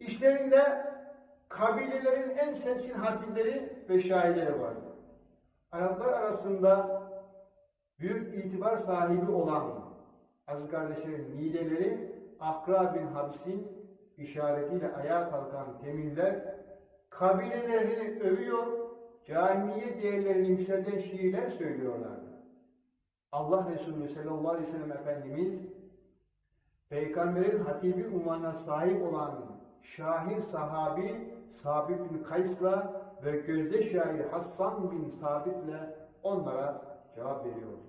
İşlerinde kabilelerin en seçkin hatipleri ve şairleri vardı. Araplar arasında büyük itibar sahibi olan aziz kardeşlerim liderleri Akra bin Habis'in işaretiyle ayağa kalkan temimler kabilelerini övüyor, cahiliye değerlerini yükselten şiirler söylüyorlardı. Allah Resulü sallallahu aleyhi ve sellem Efendimiz Peygamberin hatibi unvanına sahip olan şahir sahabi Sabit bin Kays'la ve gözde şair Hassan bin Sabit'le onlara cevap veriyordu.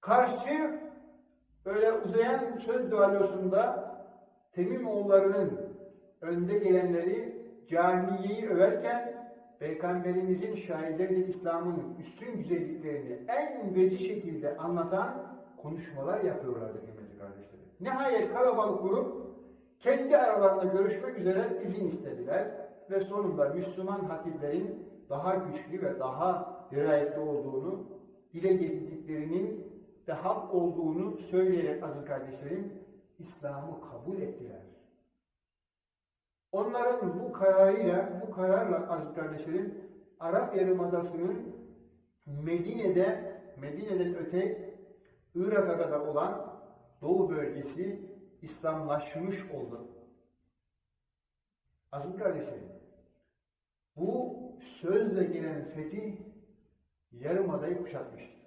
Karşı böyle uzayan söz düellosunda Temim oğullarının önde gelenleri cahiliyeyi överken Peygamberimizin şairleri de İslam'ın üstün güzelliklerini en veci şekilde anlatan konuşmalar yapıyorlardı kıymetli kardeşlerim. Nihayet kalabalık grup kendi aralarında görüşmek üzere izin istediler ve sonunda Müslüman hatiplerin daha güçlü ve daha dirayetli olduğunu, dile getirdiklerinin de hak olduğunu söyleyerek aziz kardeşlerim İslam'ı kabul ettiler. Onların bu kararıyla, bu kararla aziz kardeşlerim Arap Yarımadası'nın Medine'de, Medine'den öte Irak'a kadar olan Doğu bölgesi İslamlaşmış oldu. Aziz kardeşlerim, bu sözle gelen fetih Yarımada'yı kuşatmıştır.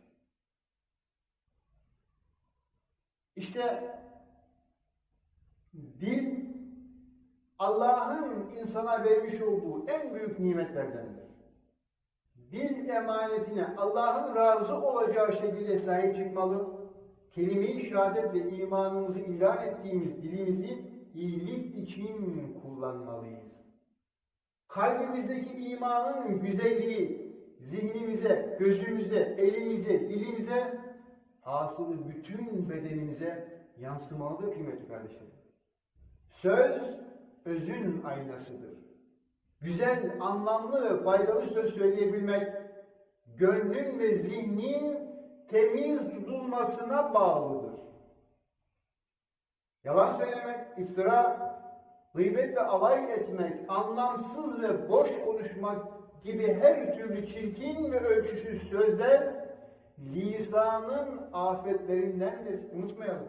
İşte dil Allah'ın insana vermiş olduğu en büyük nimetlerdendir. Dil emanetine Allah'ın razı olacağı şekilde sahip çıkmalı. Kelime-i şehadetle imanımızı ilan ettiğimiz dilimizi iyilik için kullanmalıyız. Kalbimizdeki imanın güzelliği zihnimize, gözümüze, elimize, dilimize hasılı bütün bedenimize yansımalıdır kıymetli kardeşlerim. Söz özün aynasıdır. Güzel, anlamlı ve faydalı söz söyleyebilmek, gönlün ve zihnin temiz tutulmasına bağlıdır. Yalan söylemek, iftira, gıybet ve alay etmek, anlamsız ve boş konuşmak gibi her türlü çirkin ve ölçüsüz sözler lisanın afetlerindendir. Unutmayalım.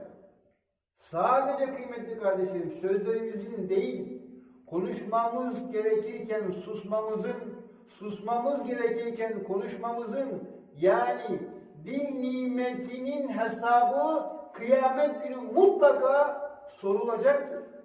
Sadece kıymetli kardeşlerim sözlerimizin değil, konuşmamız gerekirken susmamızın, susmamız gerekirken konuşmamızın yani dil nimetinin hesabı kıyamet günü mutlaka sorulacaktır.